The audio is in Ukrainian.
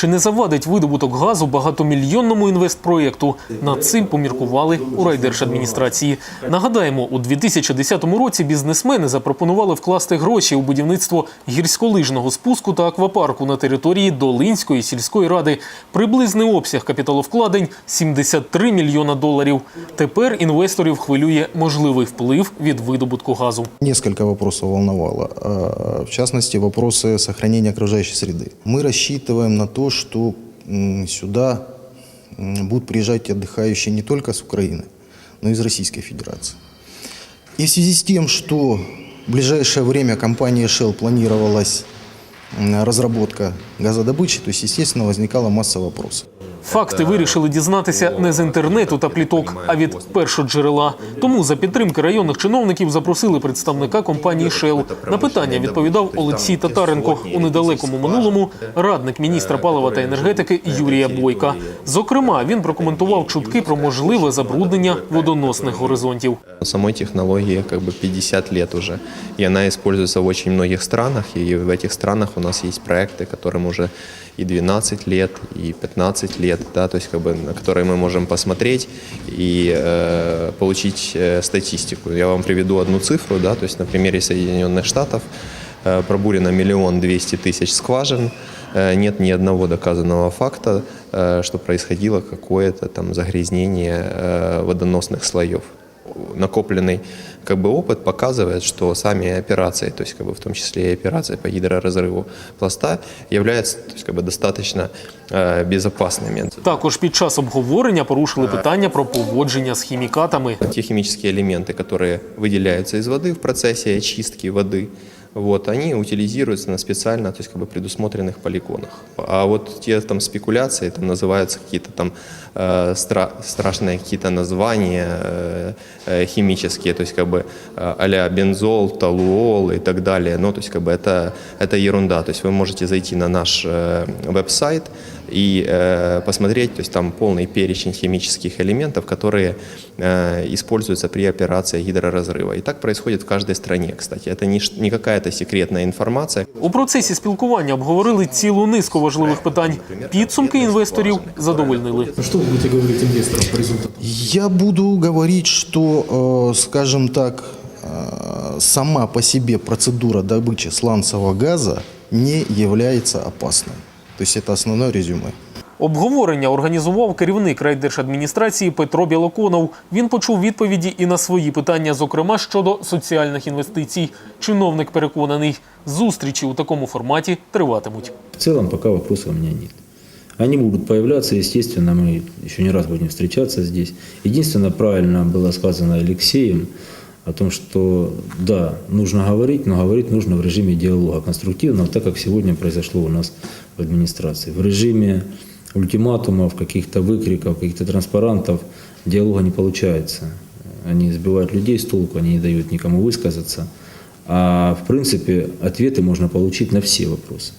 Чи не завадить видобуток газу багатомільйонному інвестпроєкту? Над цим поміркували у райдержадміністрації. Нагадаємо, у 2010 році бізнесмени запропонували вкласти гроші у будівництво гірськолижного спуску та аквапарку на території Долинської сільської ради. Приблизний обсяг капіталовкладень 73 мільйона доларів. Тепер інвесторів хвилює можливий вплив від видобутку газу. Несколько вопросов волновало. А, В частности, вопросы сохранения окружающей среды. Мы рассчитываем на то, что сюда будут приезжать отдыхающие не только с Украины, но и из Российской Федерации. И в связи с тем, что в ближайшее время компания Shell планировалась разработка газодобычи, то есть, естественно, возникала масса вопросов. Факти вирішили дізнатися не з інтернету та пліток, а від першоджерела. Тому за підтримки районних чиновників запросили представника компанії Shell. На питання відповідав Олексій Татаренко у недалекому минулому радник міністра палива та енергетики Юрія Бойка. Зокрема, він прокоментував чутки про можливе забруднення водоносних горизонтів. Самой технологии как бы 50 лет уже, и она используется в очень многих странах, и в этих странах у нас есть проекты, которым уже и 12 лет, и 15 лет, да, то есть как бы на которые мы можем посмотреть и э, получить э, статистику. Я вам приведу одну цифру, да, то есть на примере Соединенных Штатов э, пробурено миллион двести тысяч скважин, э, нет ни одного доказанного факта, э, что происходило какое-то там загрязнение э, водоносных слоев накопленный как бы опыт показывает, что сами операции, то есть как бы в том числе и операции по гидроразрыву пласта, являются то есть, как бы достаточно э, безопасными. Також під час обговорення порушили питання про поводження з хімікатами. Те химические элементы, которые выделяются из воды в процессе очистки воды, вот, они утилизируются на специально, то есть как бы предусмотренных полигонах. А вот те там спекуляции, там называются какие-то там э, стра- страшные какие-то названия э, э, химические, то есть как бы э, а-ля бензол, толуол и так далее. Ну, то есть как бы это, это ерунда. То есть вы можете зайти на наш э, веб-сайт и э, посмотреть, то есть там полный перечень химических элементов, которые э, используются при операции гидроразрыва. И так происходит в каждой стране, кстати. Это не, ш- не какая-то секретная информация. У процесі спілкування обговорили цілу низку важливих питань. Підсумки інвесторів задовольнили. Что вы будете говорить инвесторам по результатам? Я буду говорить, что, э, скажем так, э, сама по себе процедура добычи сланцевого газа не является опасной. То есть это основное резюме. Обговорення організував керівник райдержадміністрації Петро Білоконов. Він почув відповіді і на свої питання, зокрема щодо соціальних інвестицій. Чиновник переконаний, зустрічі у такому форматі триватимуть. В целом пока вопросов у меня нет. Они будут появляться, естественно, мы еще не раз будем встречаться здесь. Единственное, правильно было сказано Алексеем о том, что да, нужно говорить, но говорить нужно в режиме диалога конструктивного, так как сегодня произошло у нас в администрации. В режиме ультиматумов, каких-то выкриков, каких-то транспарантов диалога не получается. Они сбивают людей с толку, они не дают никому высказаться. А в принципе ответы можно получить на все вопросы.